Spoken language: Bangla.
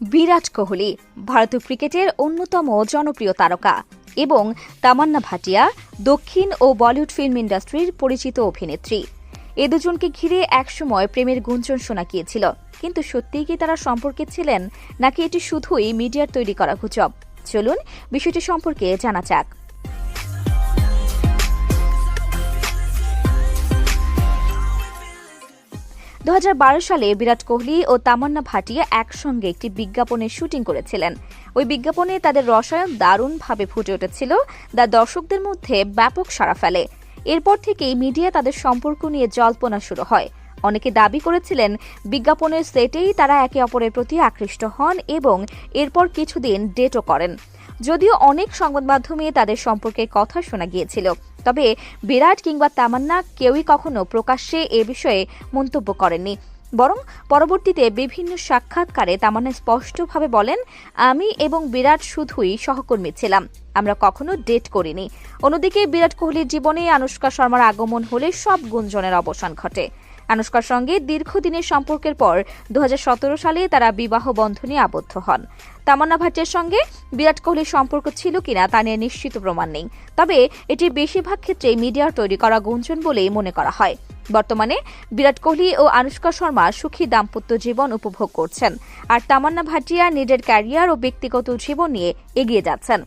বিরাট কোহলি ভারতীয় ক্রিকেটের অন্যতম জনপ্রিয় তারকা এবং তামান্না ভাটিয়া দক্ষিণ ও বলিউড ফিল্ম ইন্ডাস্ট্রির পরিচিত অভিনেত্রী। এ দুজনকে ঘিরে একসময় প্রেমের গুঞ্জন শোনা গিয়েছিল, কিন্তু সত্যিই কি তারা সম্পর্কে ছিলেন নাকি এটি শুধুই মিডিয়ার তৈরি করা গুজব? চলুন, বিষয়টি সম্পর্কে জানা যাক। দু হাজার বারো সালে বিরাট কোহলি ও তামান্না ভাটিয়া একসঙ্গে একটি বিজ্ঞাপনের শুটিং করেছিলেন। ওই বিজ্ঞাপনে তাদের রসায়ন দারুণভাবে ফুটে উঠেছিল, যা দর্শকদের মধ্যে ব্যাপক সাড়া ফেলে। এরপর থেকেই মিডিয়া তাদের সম্পর্ক নিয়ে জল্পনা শুরু হয়। অনেকে দাবি করেছিলেন, বিজ্ঞাপনের সেটেই তারা একে অপরের প্রতি আকৃষ্ট হন এবং এরপর কিছুদিন ডেটও করেন। যদিও অনেক সংবাদ মাধ্যমে তাদের সম্পর্কে কথা শোনা গিয়েছিল। তবে বিরাট কিংবা তামান্না কেউই কখনো প্রকাশ্যে এ বিষয়ে মন্তব্য করেননি। বরং পরবর্তীতে বিভিন্ন সাক্ষাৎকারে তামান্না স্পষ্টভাবে বলেন, আমি এবং বিরাট শুধুই সহকর্মী ছিলাম। আমরা কখনো ডেট করিনি। অন্যদিকে বিরাট কোহলির জীবনে আনুষ্কা শর্মার আগমন হলে সব গুঞ্জনের অবসান ঘটে। আনুষ্কার সঙ্গে দীর্ঘদিনের সম্পর্কের পর দু হাজার সতেরো সালে তারা বিবাহ বন্ধনে আবদ্ধ হন। তামান্না ভাটিয়ার সঙ্গে বিরাট কোহলির সম্পর্ক ছিল কিনা তা নিয়ে নিশ্চিত প্রমাণ নেই। তবে এটি বেশিরভাগ ক্ষেত্রে মিডিয়ার তৈরি করা গুঞ্জন বলেই মনে করা হয়। বর্তমানে বিরাট কোহলি ও আনুষ্কা শর্মা সুখী দাম্পত্য জীবন উপভোগ করছেন। আর তামান্না ভাটিয়া নিজের ক্যারিয়ার ও ব্যক্তিগত জীবন নিয়ে এগিয়ে যাচ্ছেন।